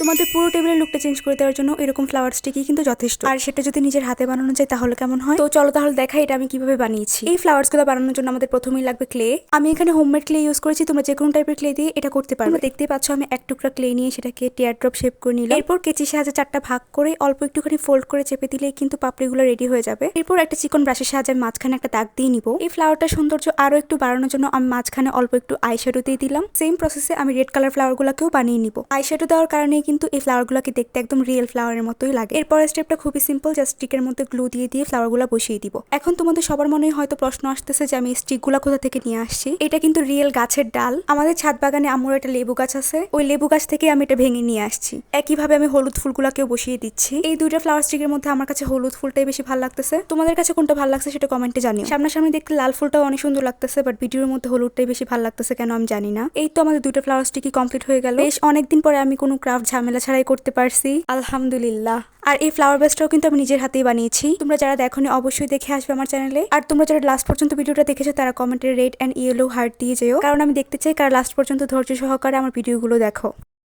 তোমাদের পুরো টেবিলের লুকটা চেঞ্জ করে দেওয়ার জন্য এরকম ফ্লাওয়ার স্টিকই কিন্তু যথেষ্ট। আর সেটা যদি নিজের হাতে বানানো যায় তাহলে কেমন হয়? তো চলো তাহলে দেখাই এটা আমি কীভাবে বানিয়েছি। এই ফ্লাওয়ার্সগুলো বানানোর জন্য আমাদের প্রথমেই লাগবে ক্লে আমি এখানে হোমমেড ক্লে ইউজ করেছি, তোমরা যে কোনো টাইপের ক্লে দিয়ে এটা করতে পারো তোমরা দেখতেই পাচ্ছ আমি এক টুকরা ক্লে নিয়ে সেটাকে টিয়ার ড্রপ শেপ করে নিলাম। এরপর কেচি সাহায্যে চারটা ভাগ করে অল্প একটুখানি ফোল্ড করে চেপে দিলেই কিন্তু পাপড়িগুলো রেডি হয়ে যাবে। এরপর একটা চিকন ব্রাশের সাহায্যে আমি মাঝখানে একটা দাগ দিয়ে নিব। এই ফ্লাওয়ারটা সৌন্দর্য আরও একটু বাড়ানোর জন্য আমি মাঝখানে অল্প একটু আইশ্যাডো দিয়ে দিলাম। সেম প্রসেসে আমি রেড কালার ফ্লাওয়ার গুলাকেও বানিয়ে নিব। আইশ্যাডো দেওয়ার কারণে কিন্তু এই ফ্লাওয়ার গুলাকে দেখতে একদম রিয়েল ফ্লাওয়ারের মতোই লাগে। এরপর স্টেপটা খুবই সিম্পল জাস্ট স্টিকের মধ্যে গ্লু দিয়ে দিয়ে ফ্লাওয়ারগুলা বসিয়ে দিব। এখন তোমাদের সবার মনে হয়তো প্রশ্ন আসতেছে যে আমি স্টিকগুলা কোথা থেকে নিয়ে আসছি। এটা কিন্তু রিয়েল গাছের ডাল। আমাদের ছাদ বাগানে আমার একটা লেবু গাছ আছে। ওই লেবু গাছ থেকে আমি এটা ভেঙে নিয়ে আসছি। একইভাবে আমি হলুদ ফুলগুলাকেও বসিয়ে দিচ্ছি। এই দুইটা ফ্লাওয়ার স্টিকের মধ্যে আমার কাছে হলুদ ফুলটাই বেশি ভালো লাগতেছে। তোমাদের কাছে কোনটা ভালো লাগছে সেটা কমেন্টে জানিও। সামনাসামনি দেখতে লাল ফুলটাও অনেক সুন্দর লাগতেছে বাট ভিডিওর মধ্যে হলুদটাই বেশি ভালো লাগতেছে কেন আমি জানি না। এই তো আমাদের দুটো ফ্লাওয়ার স্টিকই কমপ্লিট হয়ে গেল। বেশ, অনেকদিন পরে আমি কোনো ক্রাফট ঝামেলা ছাড়াই করতে পারছি। আলহামদুলিল্লাহ। আর এই ফ্লাওয়ার বেসটাও কিন্তু আমি নিজের হাতেই বানিয়েছি। তোমরা যারা দেখো অবশ্যই দেখে আসবে আমার চ্যানেলে আর তোমরা যারা লাস্ট পর্যন্ত ভিডিওটা দেখেছ, তারা কমেন্টে রেড অ্যান্ড ইয়েলো হার্ট দিয়ে যেও। কারণ আমি দেখতে চাই কারা লাস্ট পর্যন্ত ধৈর্য সহকারে আমার ভিডিওগুলো দেখো।